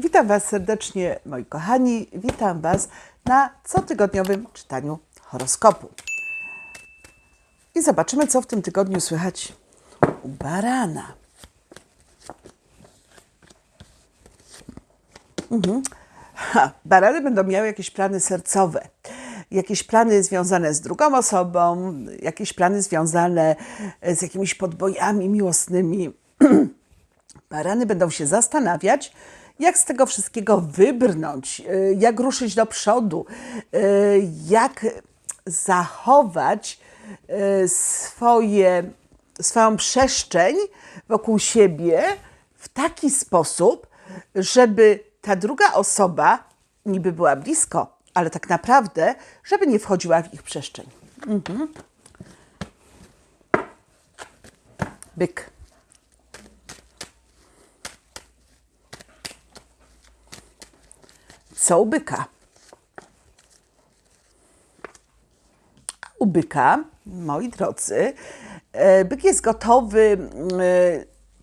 Witam Was serdecznie, moi kochani. Witam Was na cotygodniowym czytaniu horoskopu. I zobaczymy, co w tym tygodniu słychać u barana. Mhm. Ha, barany będą miały jakieś plany sercowe, jakieś plany związane z drugą osobą, jakieś plany związane z jakimiś podbojami miłosnymi. Barany będą się zastanawiać, jak z tego wszystkiego wybrnąć, y, jak ruszyć do przodu, y, jak zachować y, swoje, swoją przestrzeń wokół siebie w taki sposób, żeby ta druga osoba niby była blisko, ale tak naprawdę, żeby nie wchodziła w ich przestrzeń. Mhm. Byk. Co u byka? U byka, moi drodzy, e, byk jest gotowy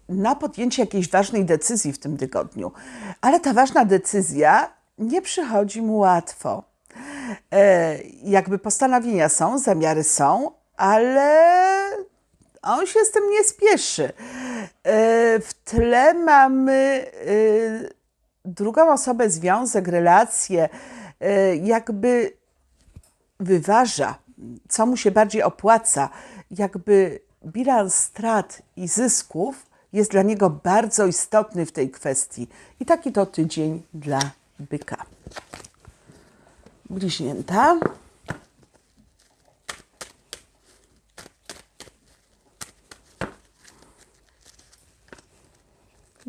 e, na podjęcie jakiejś ważnej decyzji w tym tygodniu, ale ta ważna decyzja nie przychodzi mu łatwo. E, Jakby postanowienia są, zamiary są, ale on się z tym nie spieszy. W tle mamy drugą osobę, związek, relację, e, jakby wyważa, co mu się bardziej opłaca, jakby bilans strat i zysków jest dla niego bardzo istotny w tej kwestii. I taki to tydzień dla byka. Bliźnięta.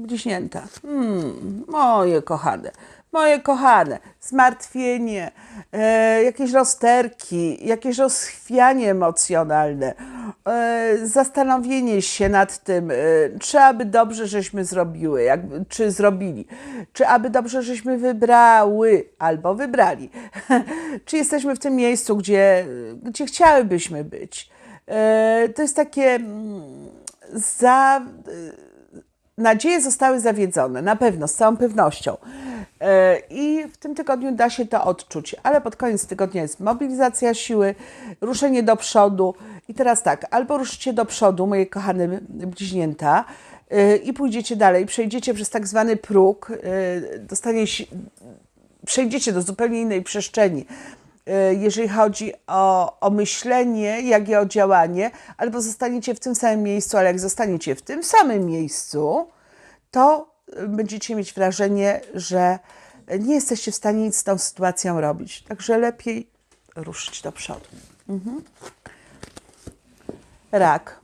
Bliźnięta. Hmm, moje kochane, moje kochane, zmartwienie, e, jakieś rozterki, jakieś rozchwianie emocjonalne, e, zastanowienie się nad tym, e, czy aby dobrze żeśmy zrobiły, jak, czy zrobili, czy aby dobrze żeśmy wybrały albo wybrali, czy jesteśmy w tym miejscu, gdzie, gdzie chciałybyśmy być. E, to jest takie mm, za nadzieje zostały zawiedzone, na pewno, z całą pewnością. E, I w tym tygodniu da się to odczuć, ale pod koniec tygodnia jest mobilizacja siły, ruszenie do przodu. I teraz tak, albo ruszycie do przodu, moje kochane bliźnięta, e, i pójdziecie dalej, przejdziecie przez tak zwany próg, e, dostanie przejdziecie do zupełnie innej przestrzeni jeżeli chodzi o, o myślenie, jak i o działanie, albo zostaniecie w tym samym miejscu, ale jak zostaniecie w tym samym miejscu, to y, będziecie mieć wrażenie, że nie jesteście w stanie nic z tą sytuacją robić. Także lepiej ruszyć do przodu. Mhm. Rak.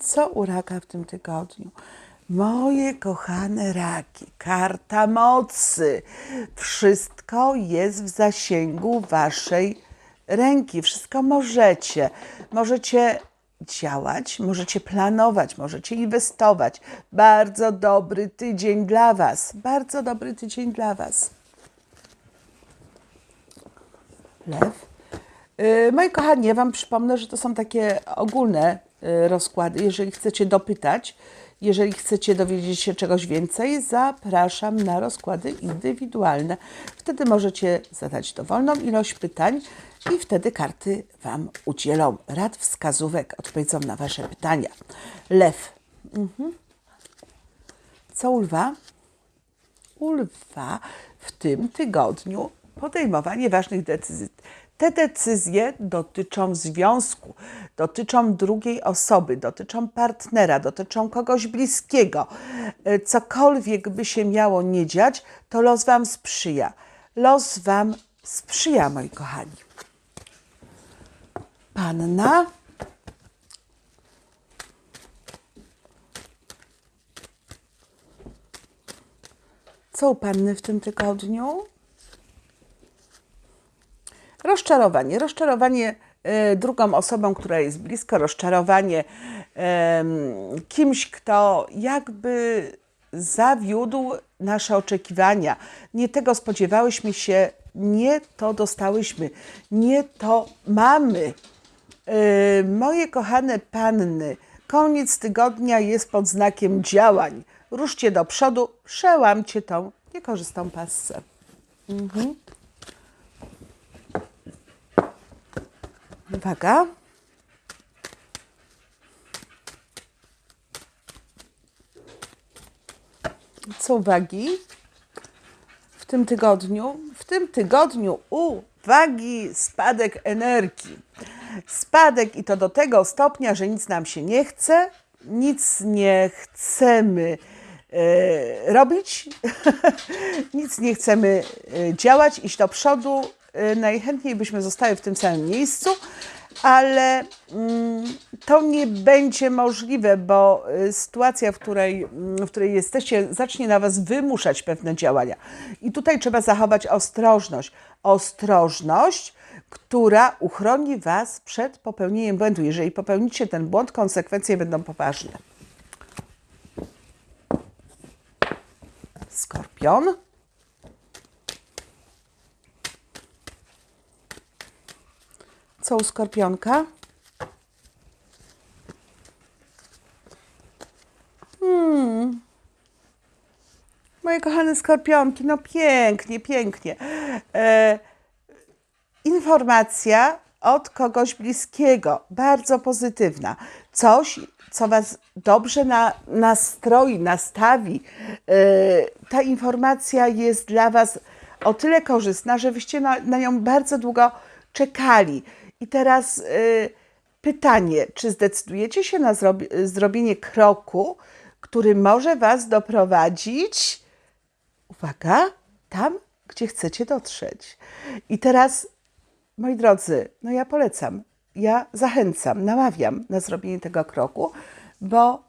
Co u raka w tym tygodniu? Moje kochane raki, karta mocy. Wszystko jest w zasięgu waszej ręki. Wszystko możecie. Możecie działać, możecie planować, możecie inwestować. Bardzo dobry tydzień dla was. Bardzo dobry tydzień dla was. Lew. Yy, Moi kochani, ja Wam przypomnę, że to są takie ogólne rozkłady. Jeżeli chcecie dopytać, jeżeli chcecie dowiedzieć się czegoś więcej, zapraszam na rozkłady indywidualne. Wtedy możecie zadać dowolną ilość pytań i wtedy karty Wam udzielą rad, wskazówek, odpowiedzą na Wasze pytania. Lew. Mhm. Co u lwa? u lwa w tym tygodniu podejmowanie ważnych decyzji. Te decyzje dotyczą związku, dotyczą drugiej osoby, dotyczą partnera, dotyczą kogoś bliskiego. E, Cokolwiek by się miało nie dziać, to los Wam sprzyja. Los Wam sprzyja, moi kochani. Panna. Co u panny w tym tygodniu? Rozczarowanie. Rozczarowanie e, drugą osobą, która jest blisko, rozczarowanie kimś, kto jakby zawiódł nasze oczekiwania. Nie tego spodziewałyśmy się, nie to dostałyśmy, nie to mamy. E, Moje kochane panny, koniec tygodnia jest pod znakiem działań. Ruszcie do przodu, przełamcie tą niekorzystną passę. Mhm. Uwaga. Co uwagi? W tym tygodniu, w tym tygodniu uwagi, spadek energii. Spadek i to do tego stopnia, że nic nam się nie chce, nic nie chcemy e, robić, nic nie chcemy e, działać, iść do przodu. E, najchętniej byśmy zostały w tym samym miejscu, ale mm, to nie będzie możliwe, bo y, sytuacja, w której, mm, w której jesteście, zacznie na Was wymuszać pewne działania. I tutaj trzeba zachować ostrożność. Ostrożność, która uchroni Was przed popełnieniem błędu. Jeżeli popełnicie ten błąd, konsekwencje będą poważne. Skorpion. Co u skorpionka? Hmm. Moje kochane skorpionki, no pięknie, pięknie. E, informacja od kogoś bliskiego, bardzo pozytywna. Coś, co Was dobrze na, nastroi, nastawi. E, ta informacja jest dla Was o tyle korzystna, że Wyście na, na nią bardzo długo czekali. I teraz y, pytanie, czy zdecydujecie się na zrobi- zrobienie kroku, który może Was doprowadzić, uwaga, tam, gdzie chcecie dotrzeć. I teraz, moi drodzy, no ja polecam, ja zachęcam, namawiam na zrobienie tego kroku, bo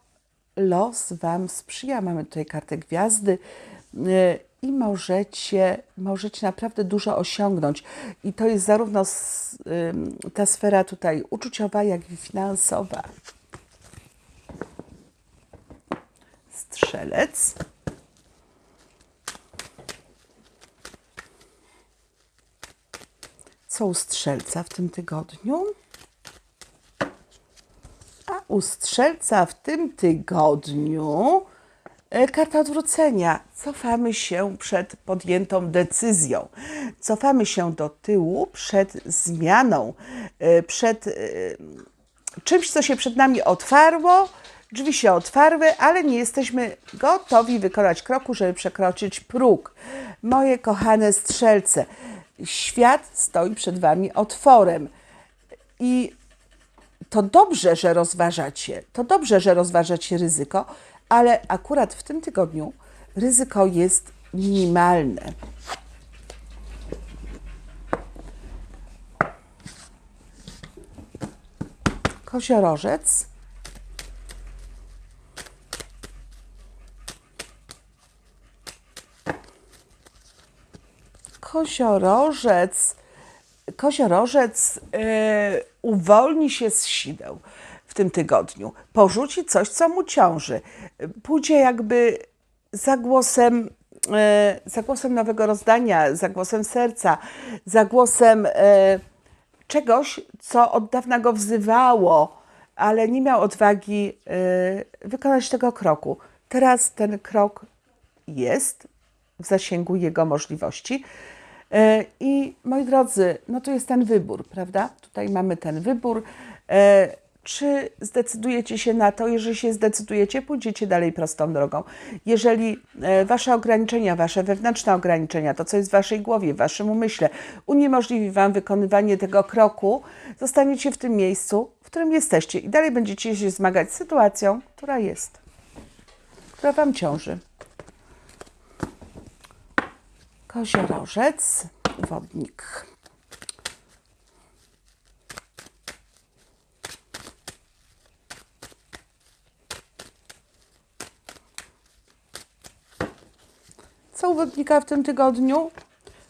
los Wam sprzyja. Mamy tutaj kartę gwiazdy y, i możecie, możecie naprawdę dużo osiągnąć. I to jest zarówno ta sfera tutaj uczuciowa, jak i finansowa. Strzelec. Co u strzelca w tym tygodniu? A u strzelca w tym tygodniu karta odwrócenia. Cofamy się przed podjętą decyzją. Cofamy się do tyłu przed zmianą, e, przed e, czymś, co się przed nami otwarło. Drzwi się otwarły, ale nie jesteśmy gotowi wykonać kroku, żeby przekroczyć próg. Moje kochane strzelce, świat stoi przed Wami otworem. I to dobrze, że rozważacie, to dobrze, że rozważacie ryzyko, ale akurat w tym tygodniu ryzyko jest minimalne. Koziorożec. Koziorożec koziorożec e, uwolni się z sideł w tym tygodniu, porzuci coś, co mu ciąży, pójdzie jakby za głosem, e, za głosem nowego rozdania, za głosem serca, za głosem e, czegoś, co od dawna go wzywało, ale nie miał odwagi e, wykonać tego kroku. Teraz ten krok jest w zasięgu jego możliwości. I moi drodzy, no to jest ten wybór, prawda? Tutaj mamy ten wybór. Czy zdecydujecie się na to? Jeżeli się zdecydujecie, pójdziecie dalej prostą drogą. Jeżeli e, wasze ograniczenia, wasze wewnętrzne ograniczenia, to co jest w waszej głowie, w waszym umyśle, uniemożliwi wam wykonywanie tego kroku, zostaniecie w tym miejscu, w którym jesteście i dalej będziecie się zmagać z sytuacją, która jest, która wam ciąży. Koziorożec, wodnik. Co u wodnika w tym tygodniu?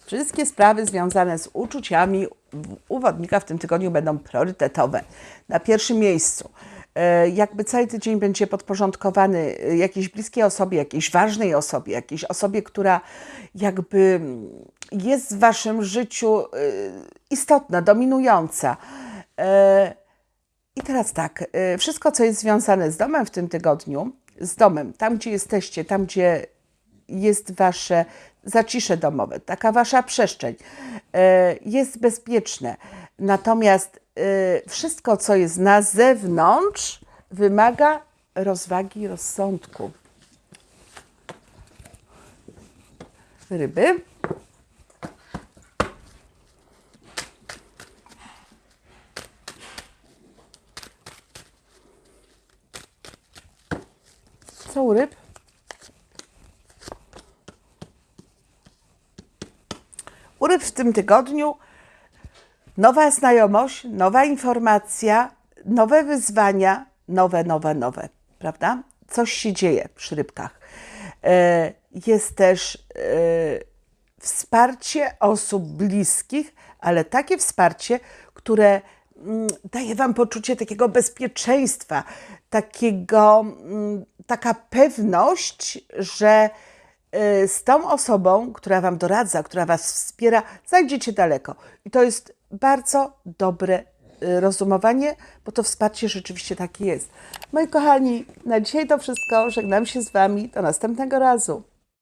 Wszystkie sprawy związane z uczuciami w- u wodnika w tym tygodniu będą priorytetowe. Na pierwszym miejscu e, jakby cały tydzień będzie podporządkowany e, jakiejś bliskiej osobie, jakiejś ważnej osobie, jakiejś osobie, która jakby jest w waszym życiu e, istotna, dominująca. I teraz tak, wszystko, co jest związane z domem w tym tygodniu, z domem, tam gdzie jesteście, tam gdzie jest wasze zacisze domowe, taka wasza przestrzeń, e, jest bezpieczne. Natomiast e, wszystko, co jest na zewnątrz, wymaga rozwagi i rozsądku. Ryby. Co u ryb? U ryb w tym tygodniu nowa znajomość, nowa informacja, nowe wyzwania, nowe, nowe, nowe, prawda? Coś się dzieje przy rybkach. E, Jest też e, wsparcie osób bliskich, ale takie wsparcie, które mm, daje Wam poczucie takiego bezpieczeństwa, takiego, mm, taka pewność, że z tą osobą, która Wam doradza, która Was wspiera, zajdziecie daleko. I to jest bardzo dobre y, rozumowanie, bo to wsparcie rzeczywiście takie jest. Moi kochani, na dzisiaj to wszystko. Żegnam się z Wami. Do następnego razu.